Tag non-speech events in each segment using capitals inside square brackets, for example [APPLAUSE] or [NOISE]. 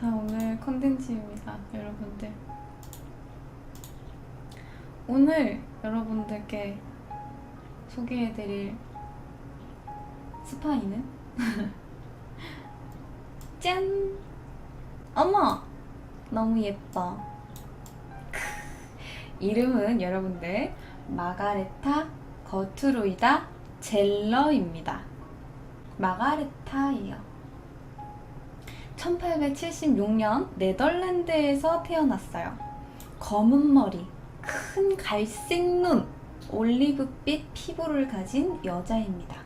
자, 오늘 컨텐츠입니다, 여러분들. 오늘 여러분들께 소개해드릴 스파이는 [LAUGHS] 짠! 어머! 너무 예뻐. [LAUGHS] 이름은 여러분들 마가레타 거트루이다 젤러입니다. 마가레타예요. 1876년 네덜란드에서 태어났어요. 검은 머리, 큰 갈색 눈, 올리브빛 피부를 가진 여자입니다.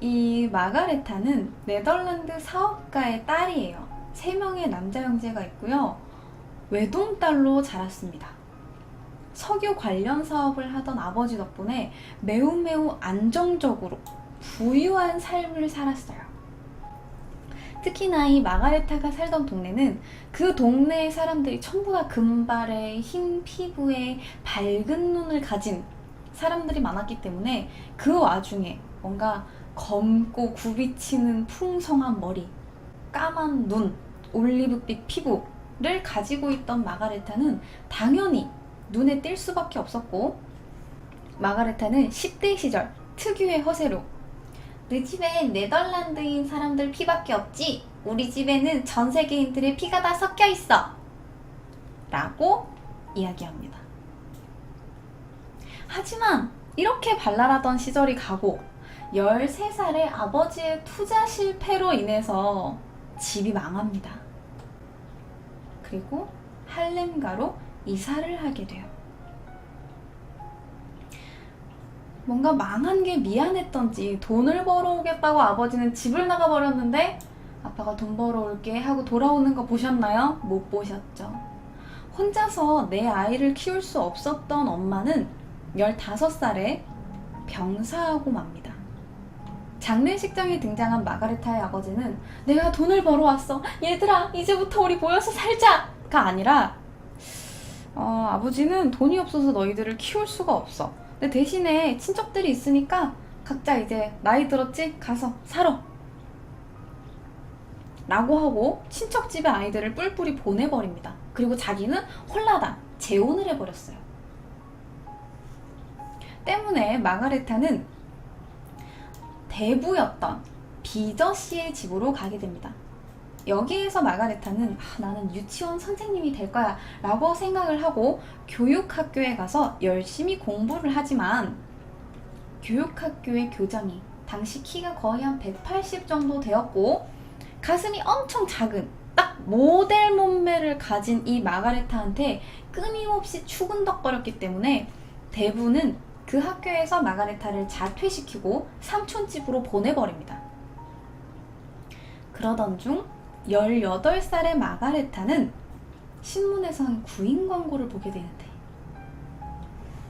이 마가레타는 네덜란드 사업가의 딸이에요. 세 명의 남자 형제가 있고요. 외동딸로 자랐습니다. 석유 관련 사업을 하던 아버지 덕분에 매우 매우 안정적으로 부유한 삶을 살았어요. 특히나 이 마가레타가 살던 동네는 그 동네의 사람들이 전부 다 금발에 흰 피부에 밝은 눈을 가진 사람들이 많았기 때문에 그 와중에 뭔가 검고 굽이치는 풍성한 머리, 까만 눈, 올리브빛 피부를 가지고 있던 마가레타는 당연히 눈에 띌 수밖에 없었고 마가레타는 10대 시절 특유의 허세로 내 집엔 네덜란드인 사람들 피밖에 없지 우리 집에는 전 세계인들의 피가 다 섞여 있어 라고 이야기합니다. 하지만 이렇게 발랄하던 시절이 가고 13살의 아버지의 투자 실패로 인해서 집이 망합니다. 그리고 할렘가로 이사를 하게 돼요. 뭔가 망한 게 미안했던지 돈을 벌어오겠다고 아버지는 집을 나가버렸는데 아빠가 돈 벌어올게 하고 돌아오는 거 보셨나요? 못 보셨죠. 혼자서 내 아이를 키울 수 없었던 엄마는 15살에 병사하고 맙니다. 장례식장에 등장한 마가레타의 아버지는 내가 돈을 벌어왔어. 얘들아, 이제부터 우리 모여서 살자!가 아니라 어, 아버지는 돈이 없어서 너희들을 키울 수가 없어. 근데 대신에 친척들이 있으니까 각자 이제 나이 들었지? 가서 살아. 라고 하고 친척 집에 아이들을 뿔뿔이 보내버립니다. 그리고 자기는 홀라당 재혼을 해버렸어요. 때문에 마가레타는 대부였던 비저 씨의 집으로 가게 됩니다. 여기에서 마가레타는 아, 나는 유치원 선생님이 될 거야 라고 생각을 하고 교육학교에 가서 열심히 공부를 하지만 교육학교의 교장이 당시 키가 거의 한 180 정도 되었고 가슴이 엄청 작은 딱 모델 몸매를 가진 이 마가레타한테 끊임없이 추근덕거렸기 때문에 대부는 그 학교에서 마가레타를 자퇴시키고 삼촌 집으로 보내버립니다. 그러던 중 18살의 마가레타는 신문에서 한 구인 광고를 보게 되는데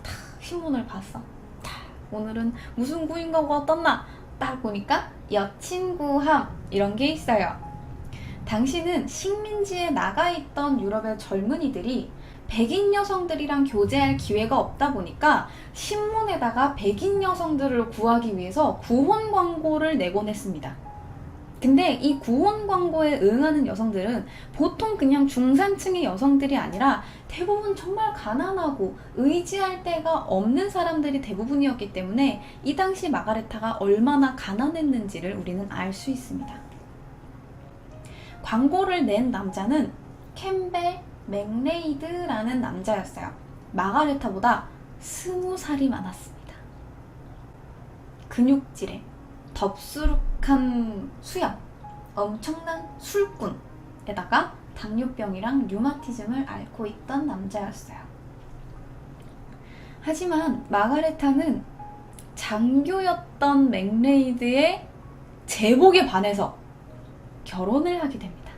탁 신문을 봤어. 탁 오늘은 무슨 구인 광고가 떴나? 딱 보니까 여친 구함 이런 게 있어요. 당시는 식민지에 나가 있던 유럽의 젊은이들이 백인 여성들이랑 교제할 기회가 없다 보니까 신문에다가 백인 여성들을 구하기 위해서 구혼 광고를 내곤 했습니다. 근데 이 구혼 광고에 응하는 여성들은 보통 그냥 중산층의 여성들이 아니라 대부분 정말 가난하고 의지할 데가 없는 사람들이 대부분이었기 때문에 이 당시 마가레타가 얼마나 가난했는지를 우리는 알 수 있습니다. 광고를 낸 남자는 캠벨 맥레이드라는 남자였어요. 마가레타보다 스무 살이 많았습니다. 근육질에 덥수룩 한 수염, 엄청난 술꾼에다가 당뇨병이랑 류마티즘을 앓고 있던 남자였어요. 하지만 마가레타는 장교였던 맥레이드의 제복에 반해서 결혼을 하게 됩니다.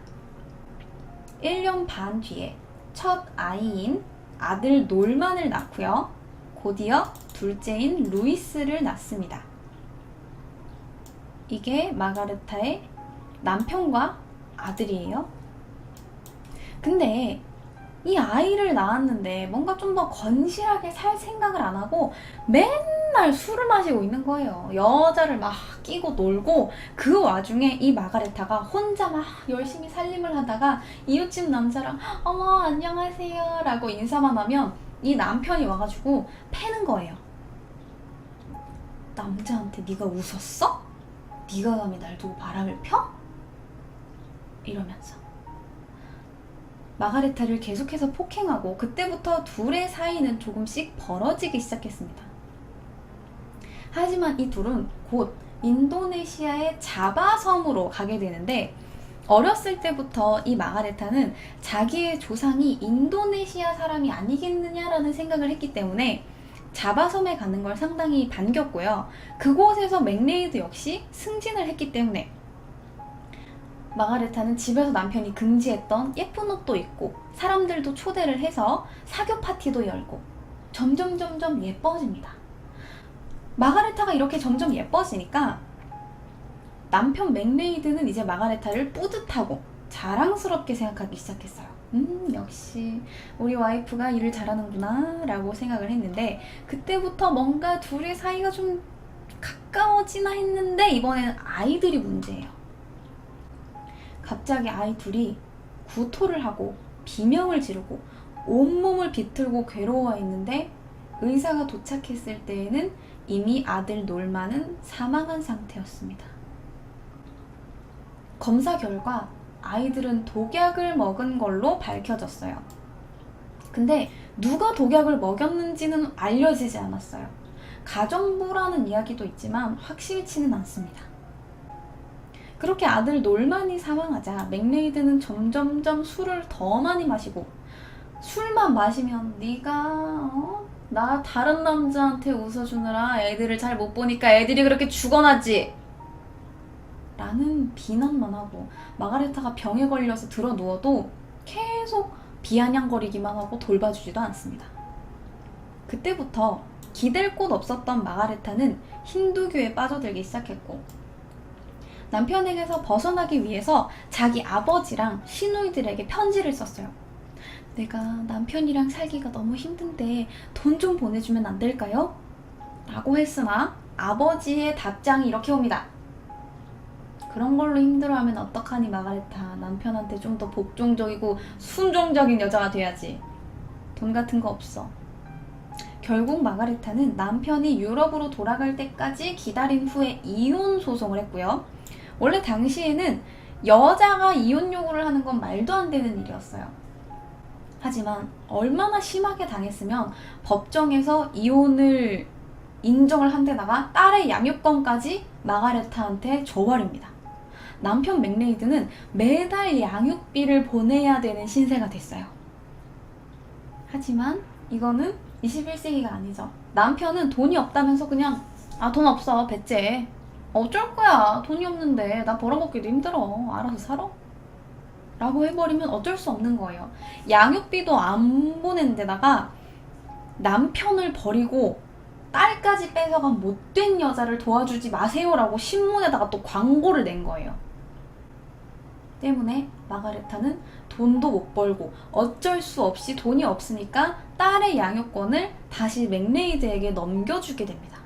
1년 반 뒤에 첫 아이인 아들 놀만을 낳고요. 곧이어 둘째인 루이스를 낳습니다. 이게 마가레타의 남편과 아들이에요. 근데 이 아이를 낳았는데 뭔가 좀 더 건실하게 살 생각을 안 하고 맨날 술을 마시고 있는 거예요. 여자를 막 끼고 놀고 그 와중에 이 마가레타가 혼자 막 열심히 살림을 하다가 이웃집 남자랑 어머 안녕하세요 라고 인사만 하면 이 남편이 와가지고 패는 거예요. 남자한테 네가 웃었어? 네가 감히 날 두고 바람을 펴? 이러면서 마가레타를 계속해서 폭행하고 그때부터 둘의 사이는 조금씩 벌어지기 시작했습니다. 하지만 이 둘은 곧 인도네시아의 자바섬으로 가게 되는데 어렸을 때부터 이 마가레타는 자기의 조상이 인도네시아 사람이 아니겠느냐라는 생각을 했기 때문에 자바섬에 가는 걸 상당히 반겼고요. 그곳에서 맥레이드 역시 승진을 했기 때문에 마가레타는 집에서 남편이 금지했던 예쁜 옷도 입고 사람들도 초대를 해서 사교 파티도 열고 점점 점점 예뻐집니다. 마가레타가 이렇게 점점 예뻐지니까 남편 맥레이드는 이제 마가레타를 뿌듯하고 자랑스럽게 생각하기 시작했어요. 음, 역시 우리 와이프가 일을 잘하는구나 라고 생각을 했는데 그때부터 뭔가 둘의 사이가 좀 가까워지나 했는데 이번에는 아이들이 문제예요. 갑자기 아이 둘이 구토를 하고 비명을 지르고 온몸을 비틀고 괴로워 있는데 의사가 도착했을 때에는 이미 아들 놀만은 사망한 상태였습니다. 검사 결과 아이들은 독약을 먹은 걸로 밝혀졌어요. 근데 누가 독약을 먹였는지는 알려지지 않았어요. 가정부라는 이야기도 있지만 확실치는 않습니다. 그렇게 아들 놀만이 사망하자 맥레이드는 점점점 술을 더 많이 마시고 술만 마시면 네가 어? 나 다른 남자한테 웃어주느라 애들을 잘 못 보니까 애들이 그렇게 죽어나지 라는 비난만 하고 마가레타가 병에 걸려서 들어 누워도 계속 비아냥거리기만 하고 돌봐주지도 않습니다. 그때부터 기댈 곳 없었던 마가레타는 힌두교에 빠져들기 시작했고 남편에게서 벗어나기 위해서 자기 아버지랑 시누이들에게 편지를 썼어요. 내가 남편이랑 살기가 너무 힘든데 돈 좀 보내주면 안 될까요? 라고 했으나 아버지의 답장이 이렇게 옵니다. 그런 걸로 힘들어하면 어떡하니 마가레타 남편한테 좀 더 복종적이고 순종적인 여자가 돼야지 돈 같은 거 없어 결국 마가레타는 남편이 유럽으로 돌아갈 때까지 기다린 후에 이혼 소송을 했고요 원래 당시에는 여자가 이혼 요구를 하는 건 말도 안 되는 일이었어요. 하지만 얼마나 심하게 당했으면 법정에서 이혼을 인정을 한 데다가 딸의 양육권까지 마가레타한테 줘버립니다. 남편 맥레이드는 매달 양육비를 보내야 되는 신세가 됐어요. 하지만 이거는 21세기가 아니죠. 남편은 돈이 없다면서 그냥 아 돈 없어 배째 어쩔 거야. 돈이 없는데 나 벌어먹기도 힘들어. 알아서 살아. 라고 해버리면 어쩔 수 없는 거예요. 양육비도 안 보낸 데다가 남편을 버리고 딸까지 뺏어간 못된 여자를 도와주지 마세요라고 신문에다가 또 광고를 낸 거예요. 때문에 마가레타는 돈도 못 벌고 어쩔 수 없이 돈이 없으니까 딸의 양육권을 다시 맥레이드에게 넘겨주게 됩니다.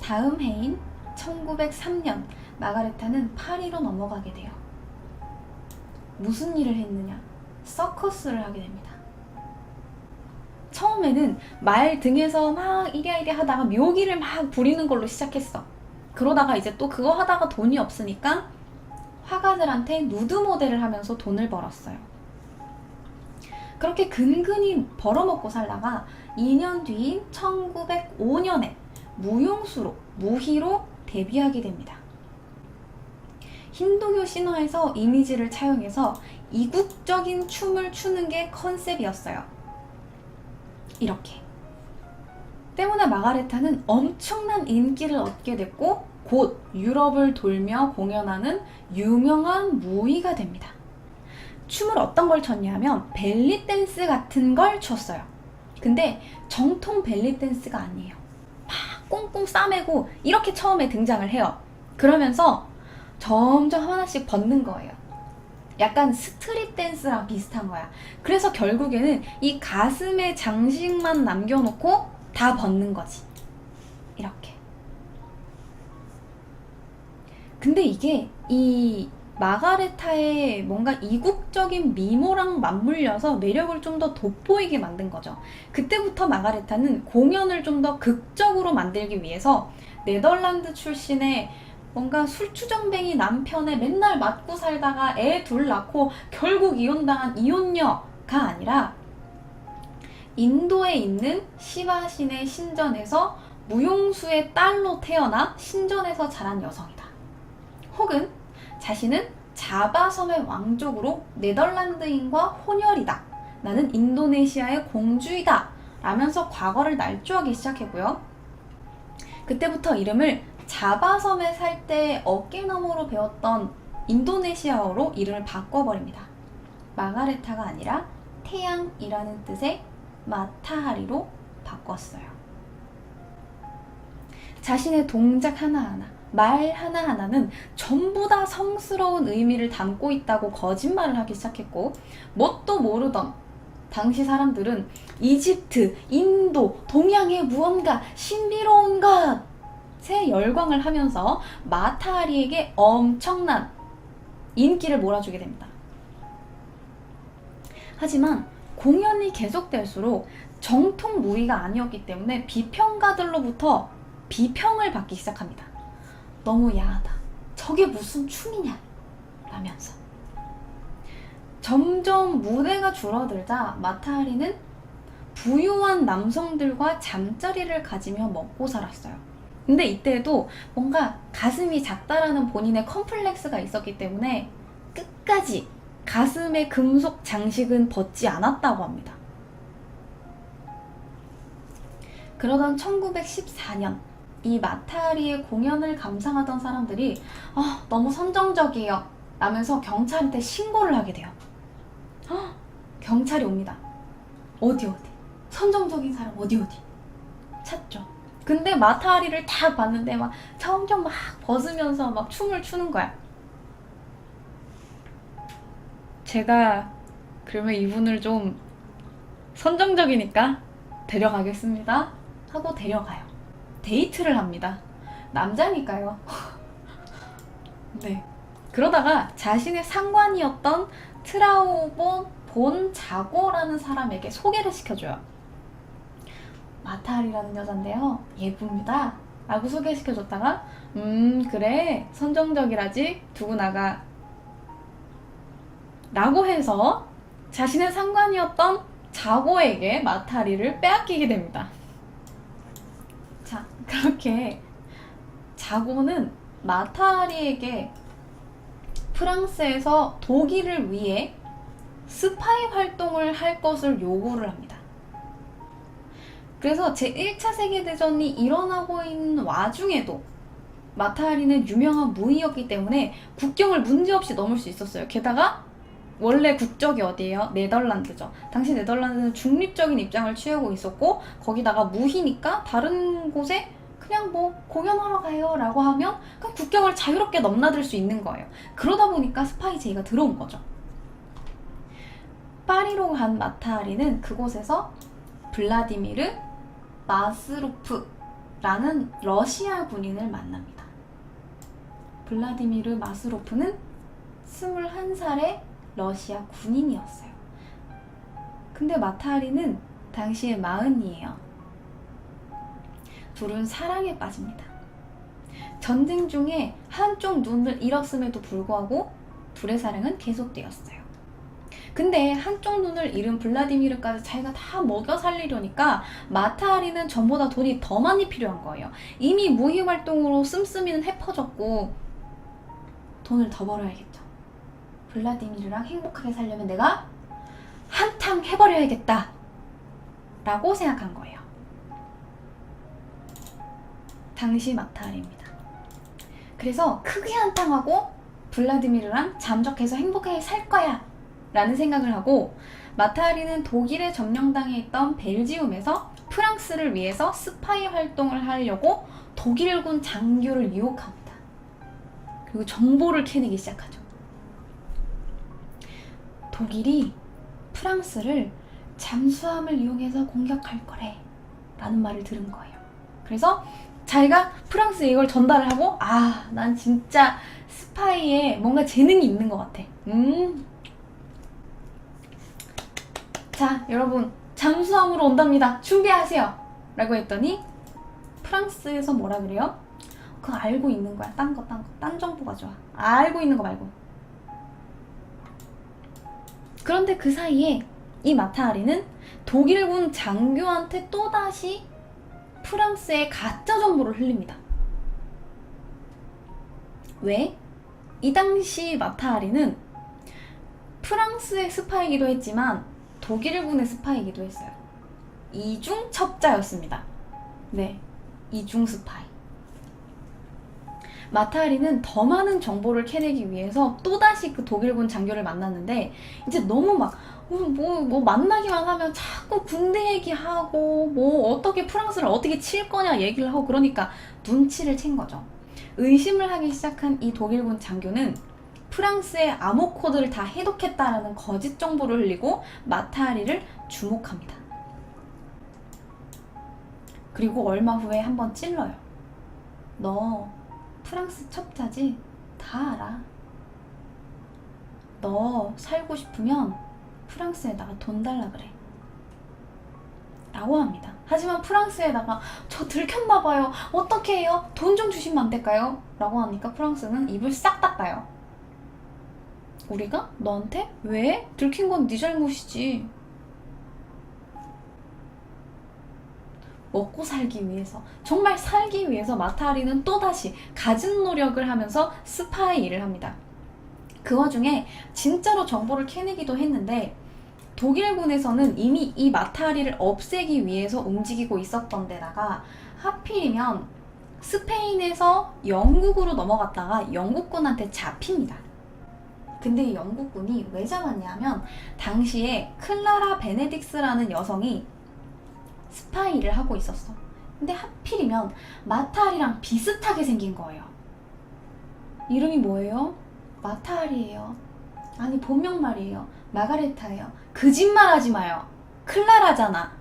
다음 해인 1903년 마가레타는 파리로 넘어가게 돼요. 무슨 일을 했느냐? 서커스를 하게 됩니다. 처음에는 말 등에서 막 이리이리 하다가 묘기를 막 부리는 걸로 시작했어. 그러다가 이제 또 그거 하다가 돈이 없으니까 화가들한테 누드 모델을 하면서 돈을 벌었어요. 그렇게 근근히 벌어먹고 살다가 2년 뒤인 1905년에 무용수로, 무희로 데뷔하게 됩니다. 힌두교 신화에서 이미지를 차용해서 이국적인 춤을 추는 게 컨셉이었어요. 이렇게. 때문에 마가레타는 엄청난 인기를 얻게 됐고 곧 유럽을 돌며 공연하는 유명한 무희가 됩니다. 춤을 어떤 걸 췄냐면 벨리 댄스 같은 걸 췄어요. 근데 정통 벨리 댄스가 아니에요. 막 꽁꽁 싸매고 이렇게 처음에 등장을 해요. 그러면서 점점 하나씩 벗는 거예요. 약간 스트릿 댄스랑 비슷한 거야. 그래서 결국에는 이 가슴에 장식만 남겨놓고 다 벗는 거지. 이렇게. 근데 이게 이 마가레타의 뭔가 이국적인 미모랑 맞물려서 매력을 좀 더 돋보이게 만든 거죠. 그때부터 마가레타는 공연을 좀 더 극적으로 만들기 위해서 네덜란드 출신의 뭔가 술주정뱅이 남편에 맨날 맞고 살다가 애 둘 낳고 결국 이혼당한 이혼녀가 아니라 인도에 있는 시바신의 신전에서 무용수의 딸로 태어나 신전에서 자란 여성이다. 혹은 자신은 자바섬의 왕족으로 네덜란드인과 혼혈이다. 나는 인도네시아의 공주이다. 라면서 과거를 날조하기 시작했고요. 그때부터 이름을 자바섬에 살 때 어깨너머로 배웠던 인도네시아어로 이름을 바꿔버립니다. 마가레타가 아니라 태양이라는 뜻의 마타하리로 바꿨어요. 자신의 동작 하나하나, 말 하나하나는 전부 다 성스러운 의미를 담고 있다고 거짓말을 하기 시작했고, 뭣도 모르던 당시 사람들은 이집트, 인도, 동양의 무언가 신비로운 것에 열광을 하면서 마타하리에게 엄청난 인기를 몰아주게 됩니다. 하지만 공연이 계속될수록 정통 무의가 아니었기 때문에 비평가들로부터 비평을 받기 시작합니다. 너무 야하다. 저게 무슨 춤이냐? 라면서. 점점 무대가 줄어들자 마타하리는 부유한 남성들과 잠자리를 가지며 먹고 살았어요. 근데 이때에도 뭔가 가슴이 작다라는 본인의 컴플렉스가 있었기 때문에 끝까지 가슴의 금속 장식은 벗지 않았다고 합니다. 그러던 1914년 이 마타리의 공연을 감상하던 사람들이 아, 너무 선정적이에요. 라면서 경찰한테 신고를 하게 돼요. 헉, 경찰이 옵니다. 어디 어디? 선정적인 사람 어디 어디? 찾죠. 근데 마타리를 딱 봤는데 막 점점 막 벗으면서 막 춤을 추는 거야. 제가 그러면 이분을 좀 선정적이니까 데려가겠습니다. 하고 데려가요. 데이트를 합니다. 남자니까요. [LAUGHS] 네. 그러다가 자신의 상관이었던 트라우본 본 자고라는 사람에게 소개를 시켜줘요. 마타리라는 여잔데요. 예쁩니다. 라고 소개시켜줬다가, 음, 그래. 선정적이라지. 두고 나가. 라고 해서 자신의 상관이었던 자고에게 마타리를 빼앗기게 됩니다. 자, 그렇게 자고는 마타리에게 프랑스에서 독일을 위해 스파이 활동을 할 것을 요구를 합니다. 그래서 제1차 세계대전이 일어나고 있는 와중에도 마타리는 유명한 무의였기 때문에 국경을 문제없이 넘을 수 있었어요. 게다가 원래 국적이 어디예요? 네덜란드죠. 당시 네덜란드는 중립적인 입장을 취하고 있었고 거기다가 무희니까 다른 곳에 그냥 뭐 공연하러 가요 라고 하면 그 국경을 자유롭게 넘나들 수 있는 거예요. 그러다 보니까 스파이 제의가 들어온 거죠. 파리로 간 마타리는 그곳에서 블라디미르 마스로프라는 러시아 군인을 만납니다. 블라디미르 마스로프는 21살의 러시아 군인이었어요. 근데 마타리는 당시에 마흔이에요. 둘은 사랑에 빠집니다. 전쟁 중에 한쪽 눈을 잃었음에도 불구하고 둘의 사랑은 계속되었어요. 근데 한쪽 눈을 잃은 블라디미르까지 자기가 다 먹여 살리려니까 마타리는 전보다 돈이 더 많이 필요한 거예요. 이미 무희 활동으로 씀씀이는 해퍼졌고 돈을 더 벌어야겠죠. 블라디미르랑 행복하게 살려면 내가 한탕 해버려야겠다. 라고 생각한 거예요. 당시 마타리입니다. 그래서 크게 한탕하고 블라디미르랑 잠적해서 행복하게 살 거야. 라는 생각을 하고 마타리는 독일에 점령당해 있던 벨지움에서 프랑스를 위해서 스파이 활동을 하려고 독일군 장교를 유혹합니다. 그리고 정보를 캐내기 시작하죠. 독일이 프랑스를 잠수함을 이용해서 공격할 거래 라는 말을 들은 거예요. 그래서 자기가 프랑스에 이걸 전달을 하고 아, 난 진짜 스파이에 뭔가 재능이 있는 것 같아. 음. 자, 여러분 잠수함으로 온답니다. 준비하세요. 라고 했더니 프랑스에서 뭐라 그래요? 그거 알고 있는 거야. 딴 거, 딴 거. 딴 정보가 좋아. 알고 있는 거 말고. 그런데 그 사이에 이 마타하리는 독일군 장교한테 또다시 프랑스의 가짜 정보를 흘립니다. 왜? 이 당시 마타하리는 프랑스의 스파이기도 했지만 독일군의 스파이기도 했어요. 이중 첩자였습니다. 네, 이중 스파이. 마타하리는 더 많은 정보를 캐내기 위해서 또다시 그 독일군 장교를 만났는데 이제 너무 막 뭐, 뭐 만나기만 하면 자꾸 군대 얘기하고 뭐 어떻게 프랑스를 어떻게 칠 거냐 얘기를 하고 그러니까 눈치를 챈 거죠. 의심을 하기 시작한 이 독일군 장교는 프랑스의 암호 코드를 다 해독했다라는 거짓 정보를 흘리고 마타하리를 주목합니다. 그리고 얼마 후에 한번 찔러요. 너 프랑스 첩자지? 다 알아. 너 살고 싶으면 프랑스에다가 돈 달라 그래. 라고 합니다. 하지만 프랑스에다가 저 들켰나봐요. 어떻게 해요? 돈 좀 주시면 안 될까요? 라고 하니까 프랑스는 입을 싹 닦아요. 우리가? 너한테? 왜? 들킨 건 네 잘못이지. 먹고 살기 위해서 정말 살기 위해서 마타리는 또다시 갖은 노력을 하면서 스파이 일을 합니다. 그 와중에 진짜로 정보를 캐내기도 했는데 독일군에서는 이미 이 마타리를 없애기 위해서 움직이고 있었던 데다가 하필이면 스페인에서 영국으로 넘어갔다가 영국군한테 잡힙니다. 근데 이 영국군이 왜 잡았냐면 당시에 클라라 베네딕스라는 여성이 스파이를 하고 있었어. 근데 하필이면 마타리랑 비슷하게 생긴 거예요. 이름이 뭐예요? 마타리예요. 아니 본명 말이에요. 마가레타예요. 거짓말하지 마요. 클라라잖아.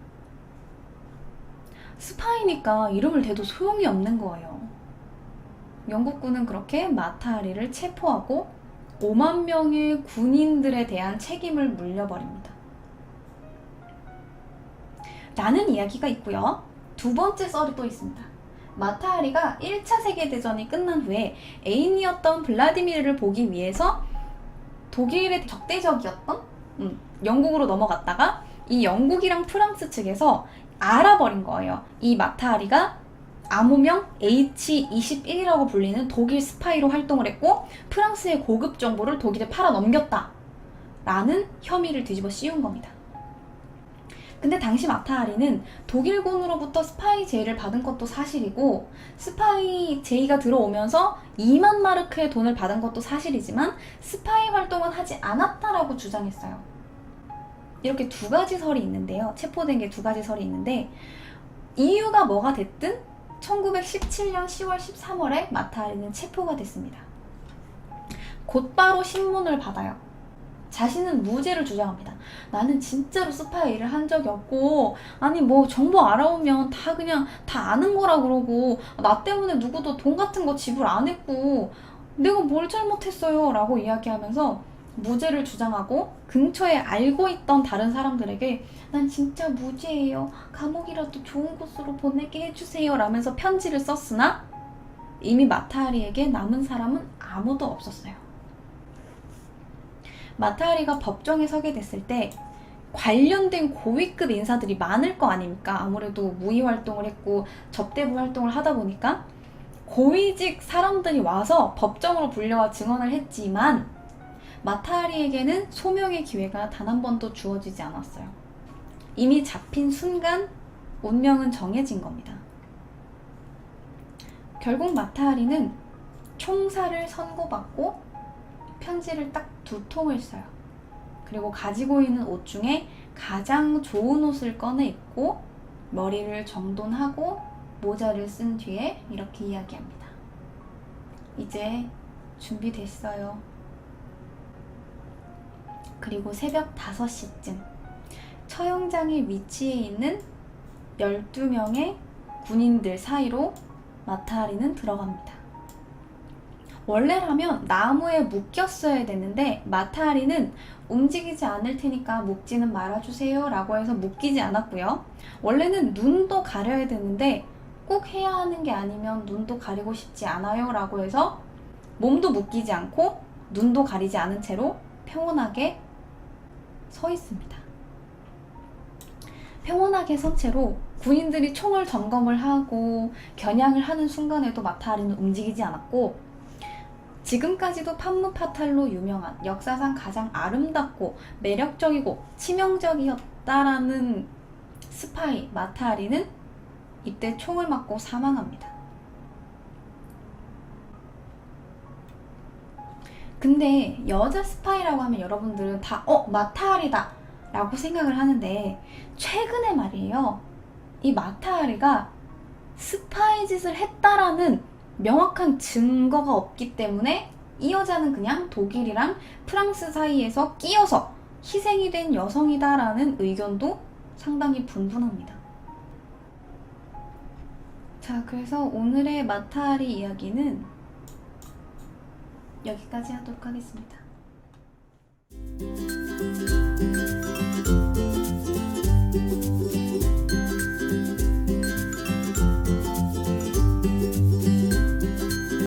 스파이니까 이름을 대도 소용이 없는 거예요. 영국군은 그렇게 마타리를 체포하고 5만 명의 군인들에 대한 책임을 물려버립니다. 라는 이야기가 있고요. 두 번째 썰이 또 있습니다. 마타하리가 1차 세계대전이 끝난 후에 애인이었던 블라디미르를 보기 위해서 독일의 적대적이었던 음, 영국으로 넘어갔다가 이 영국이랑 프랑스 측에서 알아버린 거예요. 이 마타하리가 암호명 H21이라고 불리는 독일 스파이로 활동을 했고 프랑스의 고급 정보를 독일에 팔아 넘겼다. 라는 혐의를 뒤집어 씌운 겁니다. 근데 당시 마타하리는 독일군으로부터 스파이 제의를 받은 것도 사실이고 스파이 제의가 들어오면서 2만 마르크의 돈을 받은 것도 사실이지만 스파이 활동은 하지 않았다라고 주장했어요. 이렇게 두 가지 설이 있는데요. 체포된 게 두 가지 설이 있는데 이유가 뭐가 됐든 1917년 10월 13월에 마타하리는 체포가 됐습니다. 곧바로 신문을 받아요. 자신은 무죄를 주장합니다. 나는 진짜로 스파이 일을 한 적이 없고, 아니, 뭐, 정보 알아오면 다 그냥 다 아는 거라 그러고, 나 때문에 누구도 돈 같은 거 지불 안 했고, 내가 뭘 잘못했어요? 라고 이야기하면서 무죄를 주장하고, 근처에 알고 있던 다른 사람들에게, 난 진짜 무죄예요. 감옥이라도 좋은 곳으로 보내게 해주세요. 라면서 편지를 썼으나, 이미 마타하리에게 남은 사람은 아무도 없었어요. 마타하리가 법정에 서게 됐을 때 관련된 고위급 인사들이 많을 거 아닙니까? 아무래도 무의 활동을 했고 접대부 활동을 하다 보니까 고위직 사람들이 와서 법정으로 불려와 증언을 했지만 마타하리에게는 소명의 기회가 단 한 번도 주어지지 않았어요. 이미 잡힌 순간 운명은 정해진 겁니다. 결국 마타하리는 총살을 선고받고 편지를 딱 두 통을 써요. 그리고 가지고 있는 옷 중에 가장 좋은 옷을 꺼내 입고 머리를 정돈하고 모자를 쓴 뒤에 이렇게 이야기합니다. 이제 준비됐어요. 그리고 새벽 5시쯤 처형장에 위치해 있는 12명의 군인들 사이로 마타하리는 들어갑니다. 원래라면 나무에 묶였어야 되는데 마타하리는 움직이지 않을 테니까 묶지는 말아주세요 라고 해서 묶이지 않았고요. 원래는 눈도 가려야 되는데 꼭 해야 하는 게 아니면 눈도 가리고 싶지 않아요 라고 해서 몸도 묶이지 않고 눈도 가리지 않은 채로 평온하게 서 있습니다. 평온하게 선 채로 군인들이 총을 점검을 하고 겨냥을 하는 순간에도 마타하리는 움직이지 않았고 지금까지도 판무파탈로 유명한 역사상 가장 아름답고 매력적이고 치명적이었다라는 스파이 마타하리는 이때 총을 맞고 사망합니다. 근데 여자 스파이라고 하면 여러분들은 다 어, 마타하리다 라고 생각을 하는데 최근에 말이에요. 이 마타하리가 스파이 짓을 했다라는 명확한 증거가 없기 때문에 이 여자는 그냥 독일이랑 프랑스 사이에서 끼어서 희생이 된 여성이다라는 의견도 상당히 분분합니다. 자, 그래서 오늘의 마타리 이야기는 여기까지 하도록 하겠습니다.